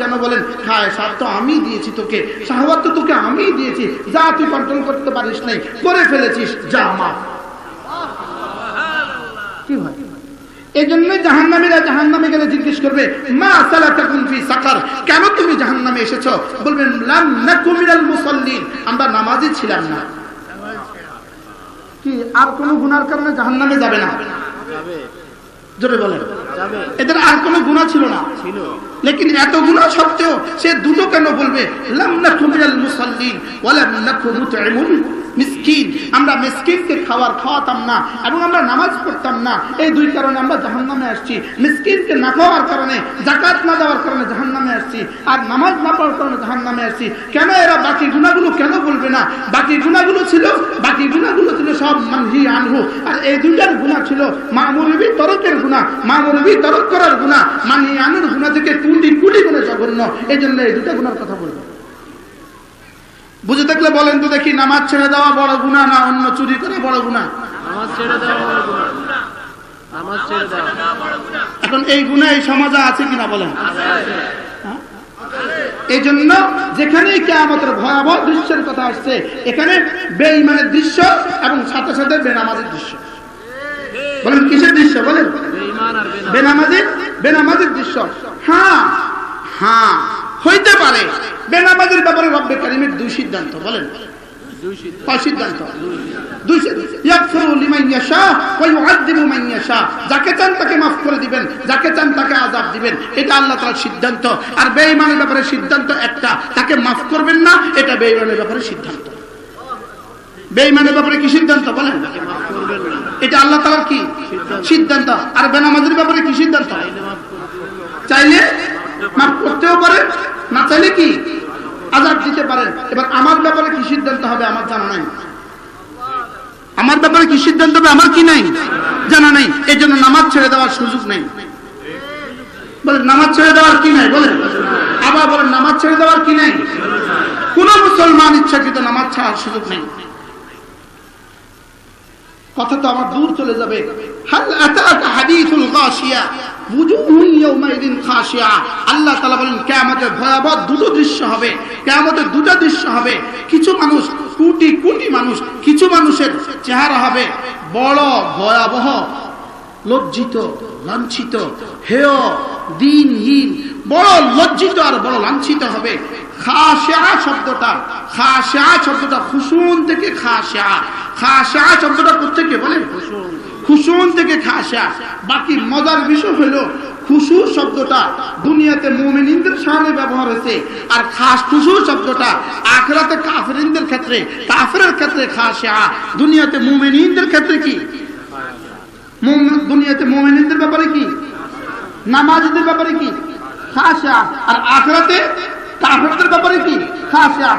যেন বলেন, খায় সাপ তো আমি দিয়েছি তোকে, শাহওয়াত তো তোকে আমি দিয়েছি, যা তুই কন্ট্রোল করতে পারিস নাই, করে ফেলেছিস, যা মা কি ভাই এই জন্যই জাহান্নামীরা জাহান্নামে গেলে জিজ্ঞেস করবে কেন তুমি জাহান্নামে এসেছ? বলবেন আমরা নামাজি ছিলাম না। কি, আর কোনো গুনার কারণে জাহান্নামে যাবে না? জোরে বলেন। এদের আর কোনো গুণা ছিল না। লেকিন এত গুণা সত্ত্বেও সে দুটো কেন বলবে? লাম নাকু মিনাল মুসাল্লিন ওয়া লাম নাকু মুতঈমুন মিসকিন, আমরা মিসকিনকে খাবার খাওয়াতাম না এবং আমরা নামাজ পড়তাম না। এই দুই কারণে আমরা জাহান্নামে আসছি। মিসকিনকে না খাওয়ার কারণে জাকাত না দেওয়ার কারণে জাহান্নামে আসছি। আর নামাজ না পড়ার কারণে জাহান্নামে আসছি। কেন এরা বাকি গুণাগুলো কেন বলবে না? বাকি গুণাগুলো ছিল, বাকি গুণাগুলো ছিল সব মানহি আনহু। আর এই দুইটার গুণা ছিল মামুরবি তরকের গুণা মামুরবি তরক করার গুণা মানহি আনুর গুণা থেকে কোটি কোটি গুণে জঘন্য। এই জন্য এই দুটা গুণার কথা বলব। বুঝে থাকলে বলেন তো দেখি নামাজ ছেড়ে দেওয়া বড় গুণা না অন্য চুরি করা বড় গুণা এখন এই গুণা এই সমাজে আছে কিনা বলেন? হ্যাঁ? এই জন্য যেখানে কেয়ামতের ভয়াবহ দৃশ্যের কথা আসছে এখানে বেঈমানের দৃশ্য এবং সাথে সাথে বেনামাজের দৃশ্য। বলেন কিসের দৃশ্য বলেন? বেনামাজির বেনামাজির দৃশ্য। হ্যাঁ হ্যাঁ। হইতে পারে। বেনামাজির ব্যাপারে রব্বে কারিমের দুই সিদ্ধান্ত, বলেন। যাকে চান তাকে দিবেন আল্লাহ সিদ্ধান্ত। আর ব্যাপারে সিদ্ধান্ত একটা। তাকে মাফ করবেন না, এটা ব্যাপারে সিদ্ধান্ত। ব্যাপারে কি সিদ্ধান্ত, বলেন? এটা আল্লাহ কি? সিদ্ধান্ত। আর বেনামাজের ব্যাপারে কি সিদ্ধান্ত? চাইলে মাফ করবেন চাইলে মাফ করতেও পারে না চাইলে কি? আজাদ দিতে পারেন এবার আমার ব্যাপারে কি সিদ্ধান্ত হবে আমার জানা নাই। আমার ব্যাপারে কি সিদ্ধান্ত হবে আমার কি নাই? জানা নাই। এই জন্য নামাজ ছেড়ে দেওয়ার সুযোগ নেই। বলে নামাজ ছেড়ে দেওয়ার কি নাই? বলেন। আবার বলেন, নামাজ ছেড়ে দেওয়ার কি নাই? কোন মুসলমান ইচ্ছাকৃত নামাজ ছাড়ার সুযোগ নেই। কথা তো আমার দূর চলে যাবে। হাল গাশিয়া। আল্লাহ তাআলা বলেন ভয়াবহ দৃশ্য হবে। দুটো দৃশ্য হবে। কিছু মানুষ মানুষ, কিছু মানুষের চেহারা হবে বড়, ভয়াবহ, লজ্জিত, লাঞ্ছিত, হেয়, দিনহীন, বড় লজ্জিত আর বড় লাঞ্ছিত হবে। খাশা শব্দটা খাশা শব্দটা, খুশুন থেকে খাশা খাশা শব্দটা কোথেকে বলেন খুশুন থেকে খাশা বাকি মজার বিষয় হলো খুশু শব্দটা দুনিয়াতে মুমিনিনদের সামনে ব্যবহার হয়েছে। আর খাস খুশু শব্দটা আখরাতে কাফেরিনদের ক্ষেত্রে, কাফেরের ক্ষেত্রে খাশা দুনিয়াতে মুমিনিনদের ক্ষেত্রে কি? দুনিয়াতে মোমেনদের ব্যাপারে কি? নামাজদের ব্যাপারে কি? খাসা। আর আখরাতে কাফেরদের ব্যাপারে কি? খাসা।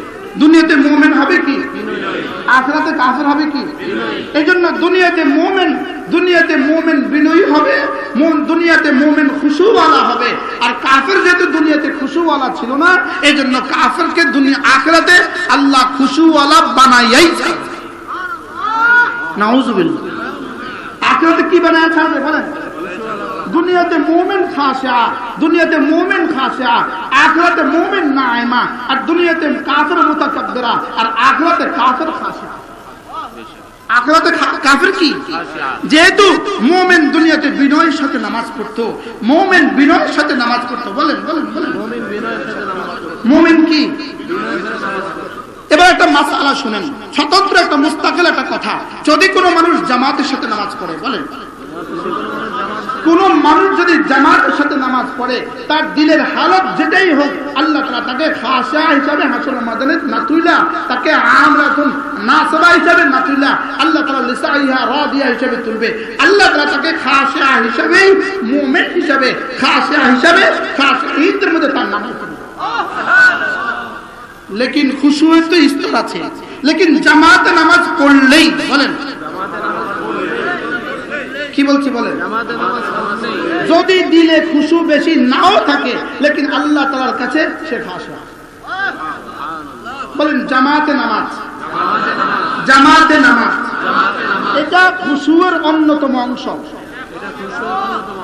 দুনিয়াতে মোমেন হবে কি? আখরাতে কাফের হবে কি? এই জন্য দুনিয়াতে মোমেন দুনিয়াতে মোমেন বিনয়ী হবে দুনিয়াতে মোমেন খুশুওয়ালা হবে। আর কাফের যেহেতু দুনিয়াতে খুশুওয়ালা ছিল না এই জন্য কাফেরকে দুনিয়া আখরাতে আল্লাহ খুশুওয়ালা বানাইয়াই ছাড়বে। নাউজুবিল্লাহ। আখরাতে কি বানায় ছাড়বে বলেন? দুনিয়াতে মোমেন খাসা দুনিয়াতে মোমেন খাসা আখরাতে মোমেন নাইমা আর দুনিয়াতে কাফের মুতাকাব্বিরা আর আখরাতে কাফের খাসা আখরাতে কাফের কি? যেহেতু মোমেন দুনিয়াতে বিনয়ের সাথে নামাজ পড়তো মোমেন বিনয়ের সাথে নামাজ পড়তো বলেন বলেন বলেন। মুমিন বিনয়ের সাথে নামাজ পড়ে মোমেন কি? এবার একটা মাসালা শুনেন। স্বতন্ত্র একটা মুস্তাকিল একটা কথা। যদি কোনো মানুষ জামাতের সাথে নামাজ পড়ে বলেন। কোন মানুষ যদি জামাতের সাথে নামাজ পড়ে, তার দিলের হালত যেটাই হোক, আল্লাহ তাআলা তাকে খাসা হিসাবে হাসল মাদানে না তুইলা তাকে আম রাখুন নাসবা হিসাবে না তুইলা আল্লাহ তাআলা লিসাইহা, রাদিয়া হিসাবে তুলবে। আল্লাহ তাআলা তাকে খাসা হিসাবে মুমিন হিসাবে খাসা হিসাবে খাসা ঈদের মধ্যে তার নাম তুলবে। লেকিন খুশুয়ের তো স্তর আছে। লেকিন জামাতে নামাজ পড়লেই বলেন কি বলছি বলেন? যদি দিলে খুশু বেশি নাও থাকে, লেকিন আল্লাহ তালার কাছে সে খাসা বলেন, জামাতে নামাজ। জামাতে নামাজ। এটা খুশুয়ের অন্যতম অংশ।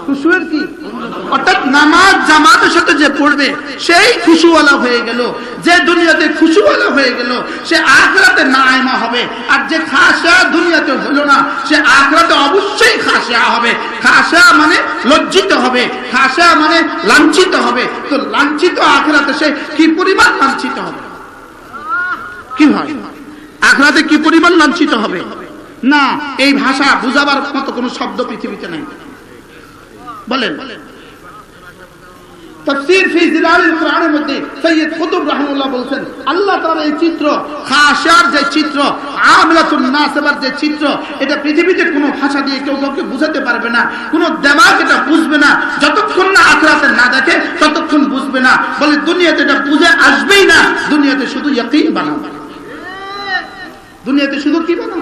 খুশুয়ের কি? অর্থাৎ নামাজ জামাতের সাথে যে পড়বে, সেই খুশুওয়ালা হয়ে গেল। যে দুনিয়াতে খুশুওয়ালা হয়ে গেল, সে হবে। আর যে খাসা দুনিয়াতে হলো না, সে অবশ্যই খাসা হবে। খাসা মানে লজ্জিত হবে খাসা মানে লাঞ্ছিত হবে। তো লাঞ্ছিত আখরাতে সে কি পরিমাণ লাঞ্ছিত হবে? কি হয়? আখরাতে কি পরিমাণ লাঞ্ছিত হবে? না, এই ভাষা বুঝাবার মতো কোনো শব্দ পৃথিবীতে নাই। বলেন। বুঝাতে পারবে না, কোনো এটা বুঝবে না, যতক্ষণ না আখরাতে না দেখে, ততক্ষণ বুঝবে না। বলে দুনিয়াতে এটা বুঝে আসবেই না, দুনিয়াতে শুধু ইয়াকিন বানাবে দুনিয়াতে শুধু কি বানাও?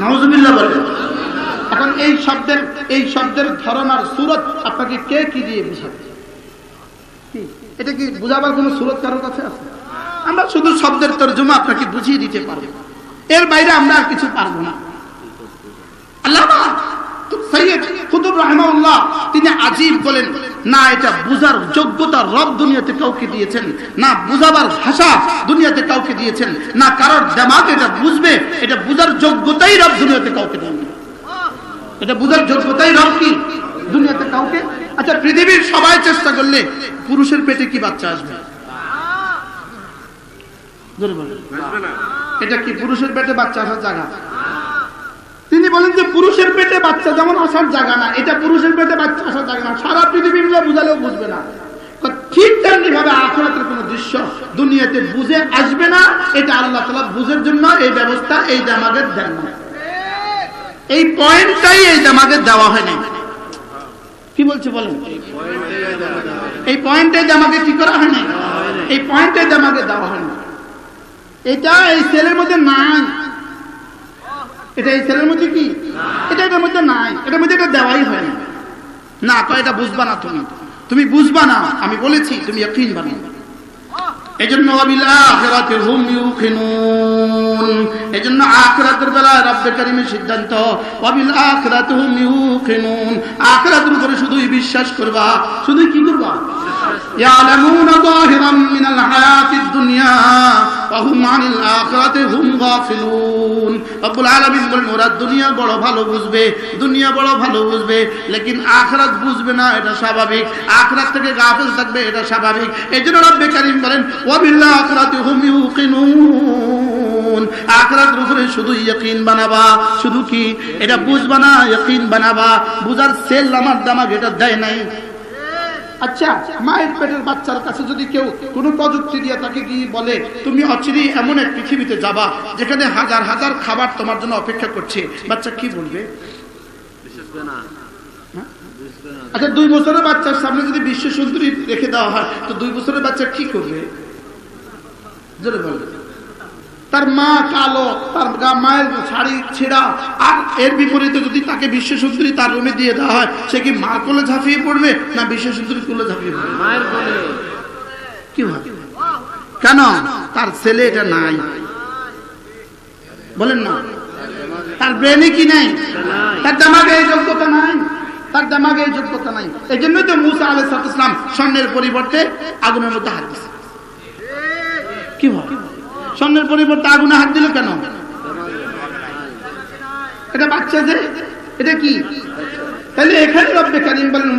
নাউজুবিল্লাহ বলে এখন এই শব্দের এই শব্দের ধরন আর সুরত আপনাকে কে কি দিয়ে বুঝাবে? এটা কি বুঝাবার কোনো সুরত কারোর কাছে আছে? আমরা শুধু শব্দের তর্জমা আপনাকে বুঝিয়ে দিতে পারব। এর বাইরে আমরা আর কিছু পারব না। আল্লামা তিনি আজীব বলেন, না, এটা বুঝার যোগ্যতা রব দুনিয়াতে কাউকে দিয়েছেন, না বুঝাবার ভাষা দুনিয়াতে কাউকে দিয়েছেন, না কারোর এটা বুঝবে, এটা বুঝার যোগ্যতাই রব দুনিয়াতে কাউকে দেন এটা বুঝার যোগ্যতাই রব কি? দুনিয়াতে কাউকে? আচ্ছা পৃথিবীর সবাই চেষ্টা করলে পুরুষের পেটে কি বাচ্চা আসবে? এটা কি পুরুষের পেটে বাচ্চা আসার জায়গা? তিনি বলেন যে পুরুষের পেটে বাচ্চা যেমন আসার জায়গা না, এটা পুরুষের পেটে বাচ্চা আসার জায়গা না। সারা পৃথিবী মিলে বুঝালেও বুঝবে না। ঠিক তেমনি ভাবে আখরাতের কোন দৃশ্য দুনিয়াতে বুঝে আসবে না, এটা আল্লাহ তালা বুঝের জন্য এই ব্যবস্থা এই জামাগের দেন না এই পয়েন্টটাই এই জামাগের দেওয়া হয়নি। কি বলছে বলেন? এই পয়েন্টে জামাকে কি করা হয়নি? এই পয়েন্টে জামাকে দেওয়া হয়নি। এটা এই সেলের মধ্যে নাই। এটা এই ছেলের মধ্যে কি? এটা এটার মধ্যে নাই। এটার মধ্যে এটা দেওয়াই হয় না না তো এটা বুঝবা না তুমি। তুমি বুঝবা না। আমি বলেছি, তুমি একই বানাও হুম সিদ্ধান্ত শুধুই বিশ্বাস করবা শুধু কি করবা? দুনিয়া হুম দুনিয়া বড় ভালো বুঝবে, দুনিয়া বড় ভালো বুঝবে, লেকিন আখরাত বুঝবে না, এটা স্বাভাবিক। আখরাত থেকে গাফিল থাকবে, এটা স্বাভাবিক। এজন্য রব্বে কারিম বলেন শুধু বানাবা। শুধু কি? এটা না বানাবা। বুঝার সেল এটা দেয় নাই। আচ্ছা মায়ের বাচ্চার কাছে যদি কেউ কোনো প্রযুক্তি দিয়ে তাকে বলে, তুমি অচিরে এমন এক পৃথিবীতে যাবা, যেখানে হাজার হাজার খাবার তোমার জন্য অপেক্ষা করছে। বাচ্চা কি বলবে? আচ্ছা দুই বছরের বাচ্চার সামনে যদি বিশ্ব সুন্দরী রেখে দেওয়া হয়, তো দুই বছরের বাচ্চা কি করবে? জোরে তার মা কালো তার মায়ের শাড়ি ছেঁড়া আর এর বিপরীতে যদি তাকে বিশ্ব সুন্দরী তার রুমে দিয়ে দেওয়া হয় সে কি মার কোলে ঝাঁপিয়ে পড়বে না বিশ্ব সুন্দরী কোলে ঝাঁপিয়ে পড়বে? মায়ের কোলে। কি ভাবে কেন? তার ছেলে এটা নাই। বলেন না। তার ব্রেনে কি নাই? তার দামাগে এই যোগ্যতা নাই। তার দামাগে এই যোগ্যতা নাই। এই জন্যই তো মুসা আলাহ ইসলাম স্বর্ণের পরিবর্তে আগুনের মধ্যে হাত দিছে কি ভাব স্বর্ণের পরিবর্তে আগুনে হাত দিল কেন? এটা বাচ্চা যে এটা কি? তাহলে এখানে রব্বে কারিম বলেন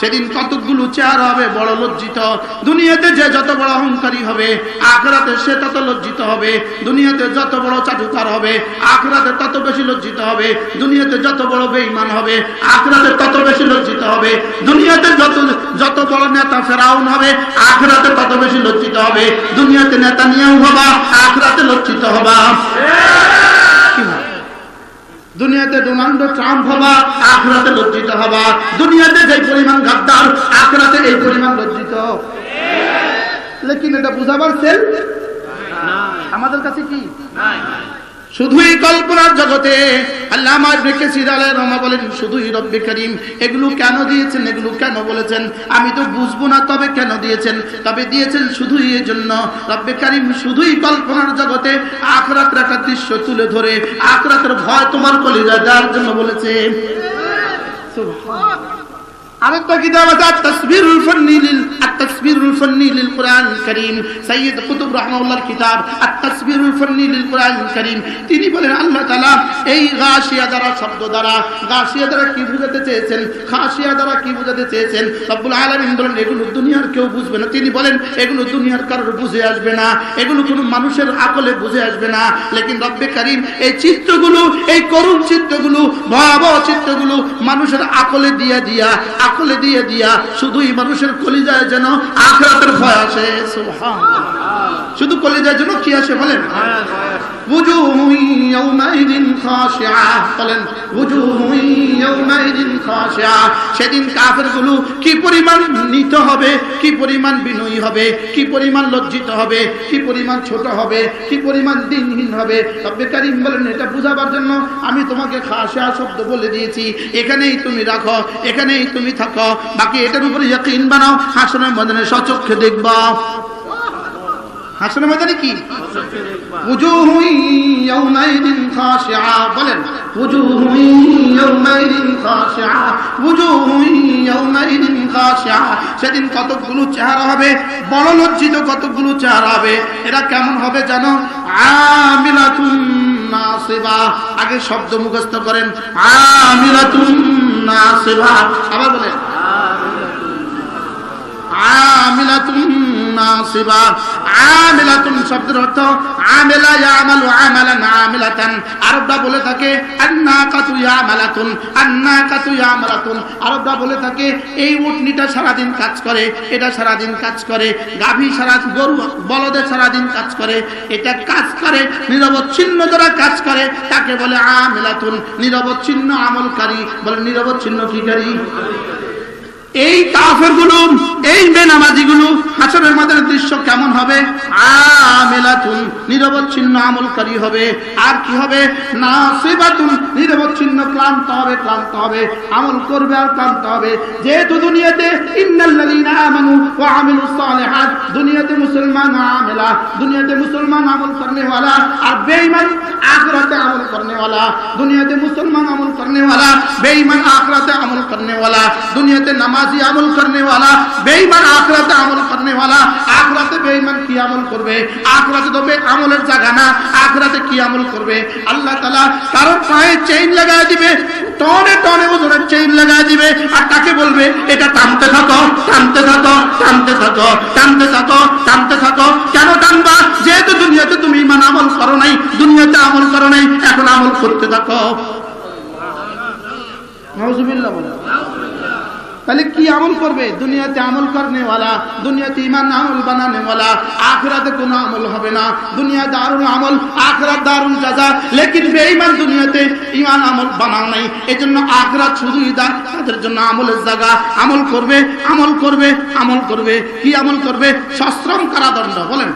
সেদিন কতগুলো চেহারা হবে, বড় লজ্জিত। দুনিয়াতে যে যত বড় অহংকারী হবে, আখরাতে সে তত লজ্জিত হবে। দুনিয়াতে যত বড় চাটুকার হবে, আখরাতে তত বেশি লজ্জিত হবে। দুনিয়াতে যত বড় বেঈমান হবে, আখরাতে তত বেশি লজ্জিত হবে। দুনিয়াতে যত যত বড় নেতা ফেরাউন হবে, আখরাতে তত বেশি লজ্জিত হবে। দুনিয়াতে নেতা নিয়েও হবা, আখরাতে লজ্জিত হবা? দুনিয়াতে ডোনাল্ড ট্রাম্প হবা আখরাতে লজ্জিত হবা। দুনিয়াতে যে পরিমাণ গাদ্দার আখরাতে এই পরিমাণ লজ্জিত। লেকিন এটা বুঝাবার সেল আমাদের কাছে কি? শুধুই কল্পনার জগতে আল্লাহ আমার বেকে সিরালে রমা বলেন, শুধুই রব্বে করিম। এগুলো কেন দিয়েছেন? এগুলো কেন বলেছেন? আমি তো বুঝব না তবে কেন দিয়েছেন? তবে দিয়েছেন শুধুই এই জন্য। রব্বে করিম, শুধুই কল্পনার জগতে আখরাতের একটা দৃশ্য তুলে ধরে, আখরাতের ভয় তোমার কলিজা দেওয়ার জন্য বলেছে। তিনি বলেন, আল্লাহ এই শব্দ দ্বারা দ্বারা কি চেয়েছেন? খাসিয়া দ্বারা কি চেয়েছেন? বলেন, এগুলো দুনিয়ার কেউ বুঝবে না। তিনি বলেন, এগুলো দুনিয়ার কারোর বুঝে আসবে না। এগুলো কোনো মানুষের আকলে বুঝে আসবে না। লেকিন রব্বে কারীম এই চিত্রগুলো, এই করুণ চিত্রগুলো, ভয়াবহ চিত্রগুলো মানুষের আকলে দিয়া দিয়া আকলে দিয়ে দিয়া শুধুই মানুষের কলিজায় যেন আখরাতের ভয় আসে শুধু কলিজায় যেন কি আসে বলেন? পরিমাণ লজ্জিত হবে, কি পরিমাণ ছোট হবে, কি পরিমাণ হবে? এটা বুঝাবার জন্য আমি তোমাকে খাসা শব্দ বলে দিয়েছি। এখানেই তুমি রাখো, এখানেই তুমি থাকো, বাকি এটার উপরে ইয়াকিন বানাও হাসনের ময়দানে সচক্ষে দেখবা। হাসনের ময়দানে কি? বলেন সেদিন কতগুলো চেহারা হবে, বড় লজ্জিত কতগুলো চেহারা হবে, এরা কেমন হবে জানো? আমিলাতুন নাসিবা। আগে শব্দ মুখস্থ করেন, আমিলাতুন আমিলাতুন শব্দের অর্থ আমিলা বলে থাকে বলে থাকে, এই উটনিটা সারা দিন কাজ করে, এটা সারা দিন কাজ করে, গাভী সারা, গরু, বলদে সারা দিন কাজ করে, এটা কাজ করে, নিরবচ্ছিন্ন যারা কাজ করে, তাকে বলে আমিলাতুন। নিরবচ্ছিন্ন আমলকারী, বলে নিরবচ্ছিন্ন কিকারী এই কাফেরগুলো এই বেনামাজি গুলো হাসরের মাদের দৃশ্য কেমন হবে? আমেলাতুন, নিরবচ্ছিন্ন আমলকারী হবে। আর কি হবে? না সেবাতুন নিরবচ্ছিন্ন ক্লান্ত হবে ক্লান্ত হবে। আমল করবে আর ক্লান্ত হবে। যেহেতু দুনিয়াতে ইন্নাল্লাযীনা আমানু ওয়া আমিলুস সালিহাত, দুনিয়াতে মুসলমান আমেলা, দুনিয়াতে মুসলমান আমল করনে ওয়ালা আর বেঈমান আখিরাতে আমল করনে ওয়ালা দুনিয়াতে মুসলমান আমল করনে ওয়ালা বেঈমান আখিরাতে আমল করনে ওয়ালা দুনিয়াতে নামাজ আমল করনে वाला বেঈমান আখিরাতে আমল করনে वाला আখিরাতে বেঈমান কি আমল করবে আখিরাতে তো বে আমলের জায়গা না আখিরাতে কি আমল করবে আল্লাহ তাআলা কারোর পায়ে চেইন লাগায় দিবে টনে টনে ওজনের চেইন লাগায় দিবে আর তাকে বলবে এটা টানতে থাকো টানতে থাকো টানতে থাকো টানতে থাকো টানতে থাকো কেন টানবা যেহেতু দুনিয়াতে তুমি ইমান আমল করো নাই দুনিয়াতে আমল করো নাই এখন আমল করতে থাকো নাউজুবিল্লাহ বলে তাহলে কি আমল করবে? দুনিয়াতে আমল করনেওয়ালা, দুনিয়াতে ইমান আমল বানানেওয়ালা, আখরাতে কোনো আমল হবে না। দুনিয়া দারুণ আমল, আখরাত দারুণ যাজা লেকিন বেঈমান দুনিয়াতে ইমান আমল বানাও নাই। এজন্য আখরাত শুধুই দা তাদের জন্য আমলের জায়গা আমল করবে আমল করবে আমল করবে। কি আমল করবে? সশ্রম কারাদণ্ড, বলেন।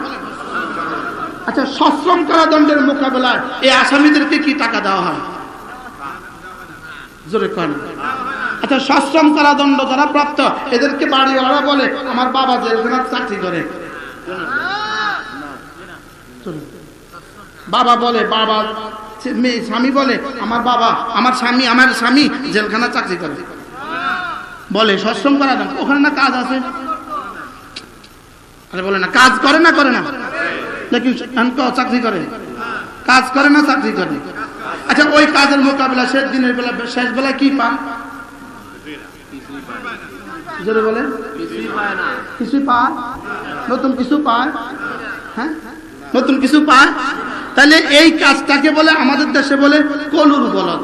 আচ্ছা সশ্রম কারাদণ্ডের মোকাবেলায় এই আসামিদেরকে কি টাকা দেওয়া হয়? জোরে কন। আচ্ছা সশ্রম কারাদণ্ড যারা প্রাপ্ত, এদেরকে বাড়িওয়ালা বলে, আমার বাবা জেলখানার চাকরি করে। বাবা বলে, বাবা মেয়ে, স্বামী বলে, আমার বাবা, আমার স্বামী আমার স্বামী জেলখানা চাকরি করে। বলে, সশ্রম করা কারাদণ্ড ওখানে না কাজ আছে? আরে বলে না, কাজ করে না করে না। লেকিন চাকরি করে। কাজ করে না, চাকরি করে। আচ্ছা ওই কাজের মোকাবিলা শেষ দিনের বেলা, শেষ বেলা কি পান? জোরে বলেন। কিছু পায় নতুন কিছু পায়? হ্যাঁ? নতুন কিছু পায়? তাহলে এই কাজটাকে বলে আমাদের দেশে বলে কলুর বলদ।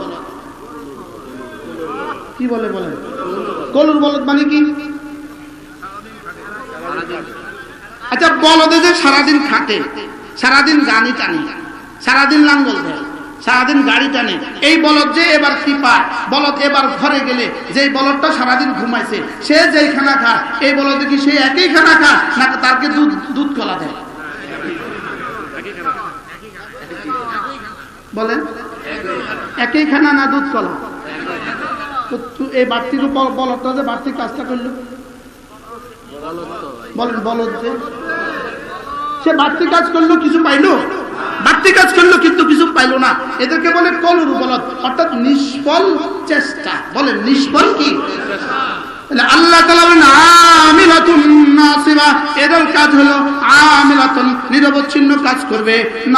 কি বলে বলে? কলুর বলদ মানে কি? আচ্ছা বলদে যে সারাদিন খাটে সারাদিন গানি টানে সারাদিন লাঙ্গল দেয় সারাদিন গাড়ি টানে। এই বলদ যে এবার কি পায় বলদ এবার ঘরে গেলে যে বলদটা সারাদিন ঘুমাইছে, সে যেই খানা খায়, এই বলদ কি সে একই খানা খায় না তারকে দুধ দুধ কলা দেয়? বলেন, একই খানা না দুধ কলা? এই বাড়তি বলদটা যে বাড়তি কাজটা করল? বলেন, বলদ যে, সে বাড়তি কাজ করল, কিছু পাইলো? বাড়তি কাজ করল কিন্তু কিছু পাইলো না। এদেরকে বলে কলুর বলত অর্থাৎ নিষ্ফল চেষ্টা। বলে নিষ্ফল কি? আল্লাহ কাজ হলো কাজ করবে এরা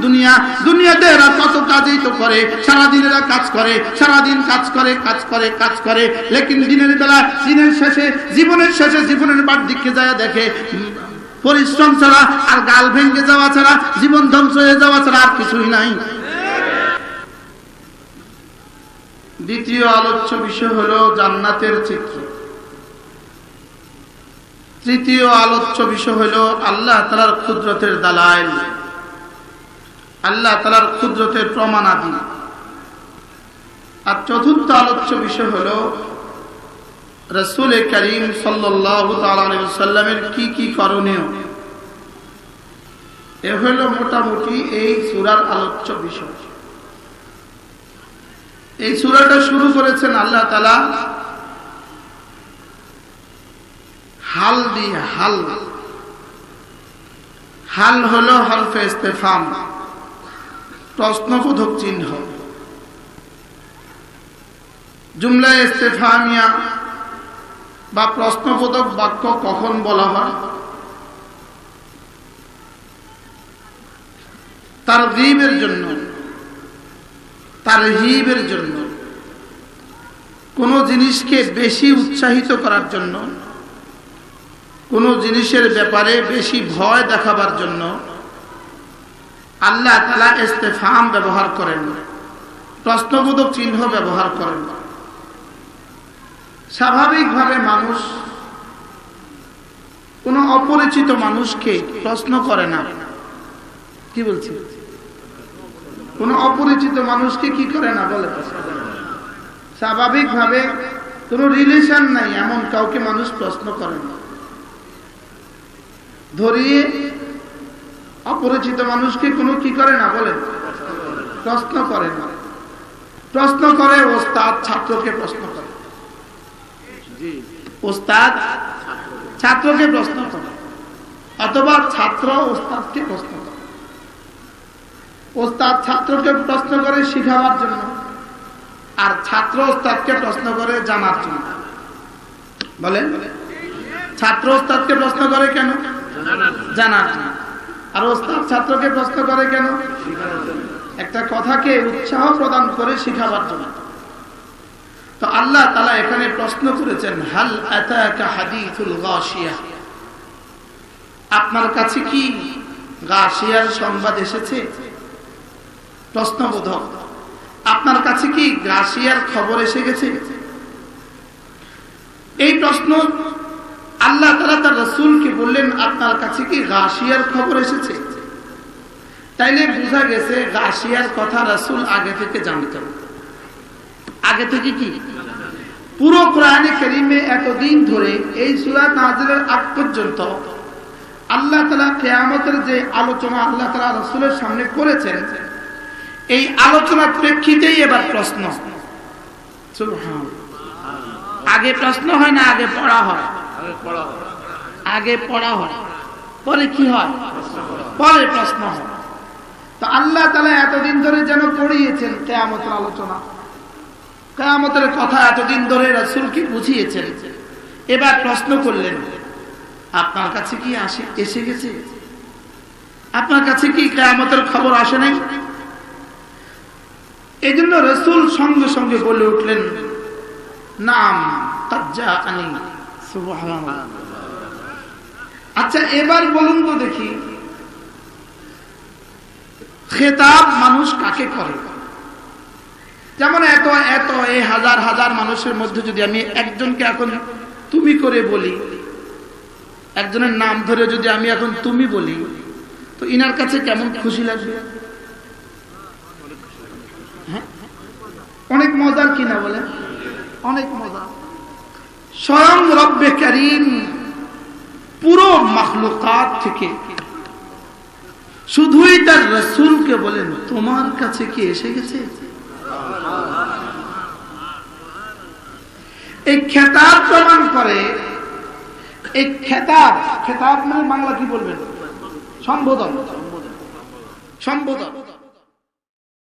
দুনিয়া। দুনিয়াতে এরা কত কাজই তো করে, সারাদিন এরা কাজ করে, সারাদিন কাজ করে কাজ করে কাজ করে। লেকিন দিনের বেলা, দিনের শেষে, জীবনের শেষে জীবনের বার দিকে যায় দেখে পরিশ্রম ছাড়া, আর গাল ভেঙে যাওয়া ছাড়া, জীবন ধ্বংস হয়ে যাওয়া ছাড়া আর কিছুই নাই। দ্বিতীয় আলোচ্য বিষয় হলো জান্নাতের চিত্র। তৃতীয় আলোচ্য বিষয় হলো আল্লাহ তালার ক্ষুদ্রতের দালাইল আল্লাহ তালার ক্ষুদ্রতের প্রমাণাদি। আর চতুর্থ আলোচ্য বিষয় হলো রসুল করিম সাল্লামের কি কি করণীয়? এ হলো মোটামুটি এই সুরার আলোচ্য বিষয়। এই সুরাটা শুরু করেছেন আল্লাহ তালা হাল দিয়ে, হাল। হাল হলো হরফে ইস্তেফাম, প্রশ্নবোধক চিহ্ন। জুমলা ইস্তেফামিয়া বা প্রশ্নবোধক বাক্য কখন বলা হয়? তার গিবের জন্য, তার হিবের জন্য, কোন জিনিসকে বেশি উৎসাহিত করার জন্য, কোন জিনিসের ব্যাপারে বেশি ভয় দেখাবার জন্য আল্লাহ তালা ইস্তেফাম ব্যবহার করেন, প্রশ্নবোধক চিহ্ন ব্যবহার করেন। স্বাভাবিকভাবে মানুষ কোন অপরিচিত মানুষকে প্রশ্ন করে না। কি বলছি? কোন অপরিচিত মানুষকে কি করে না বলে? স্বাভাবিকভাবে কোন রিলেশন নাই এমন কাউকে মানুষ প্রশ্ন করে না। ধরিয়ে অপরিচিত মানুষকে কোনো কি করে না বলে? প্রশ্ন করে না। প্রশ্ন করে ওস্তাদ ছাত্রকে প্রশ্ন করে। ওস্তাদ ছাত্রকে প্রশ্ন করে, অথবা ছাত্র ওস্তাদকে প্রশ্ন করে। ওস্তাদ ছাত্রকে প্রশ্ন করে শিখাবার জন্য, আর ছাত্র ওস্তাদকে প্রশ্ন করে জানার জন্য। বলেন, ছাত্র ওস্তাদকে প্রশ্ন করে কেন? জানার জন্য। আর ওস্তাদ ছাত্রকে প্রশ্ন করে কেন? একটা কথাকে উৎসাহ প্রদান করে শিখাবার জন্য। আল্লাহ তালা এখানে প্রশ্ন করেছেন, হাল হাদিসুল গাশিয়া? আপনার কাছে কি গাশিয়ার সংবাদ এসেছে? প্রশ্নবোধক, আপনার কাছে কি গাশিয়ার খবর এসে গেছে? এই প্রশ্ন আল্লাহ তালা তার রসুলকে বললেন, আপনার কাছে কি গাশিয়ার খবর এসেছে? তাইলে বোঝা গেছে, গাশিয়ার কথা রাসুল আগে থেকে জানতেন। আগে থেকে কি? পুরো কোরআনে করিমে এতদিন ধরে এই সুরাত নাজিলের আগ পর্যন্ত আল্লাহ তালা কেয়ামতের যে আলোচনা আল্লাহ তালা রসুলের সামনে করেছেন এই আলোচনার প্রেক্ষিতেই এবার প্রশ্ন। আগে প্রশ্ন হয় না আগে পড়া হয়? আগে পড়া হয়। আগে পড়া হয়। পরে কি হয়? পরে প্রশ্ন হয়। তো আল্লাহ তালা এতদিন ধরে যেন পড়িয়েছেন কেয়ামতের আলোচনা। কেয়ামতের কথা এতদিন ধরে রাসূলকে বুঝিয়েছেন। এবার প্রশ্ন করলেন, আপনার কাছে কি আসে এসে গেছে? আপনার কাছে কি কেয়ামতের খবর আসে নাই? এই জন্য রসুল সঙ্গে সঙ্গে বলে উঠলেন, নাম আচ্ছা এবার বলুন তো দেখি, খেতাব মানুষ কাকে করে? যেমন এত এত এই হাজার হাজার মানুষের মধ্যে যদি আমি একজনকে এখন তুমি করে বলি, একজনের নাম ধরে যদি আমি এখন তুমি বলি, তো ইনার কাছে কেমন খুশি লাগবে? হ্যাঁ? অনেক মজার কিনা বলে অনেক মজা স্বয়ং রব্বে করিম পুরো মাখলুকাত থেকে শুধুই তার রসুলকে বলেন, তোমার কাছে কি এসে গেছে? এই খেতাব প্রমাণ করে এই খেতাব খেতাব মানে বাংলা কি বলবেন? সম্বোধন। সম্বোধন।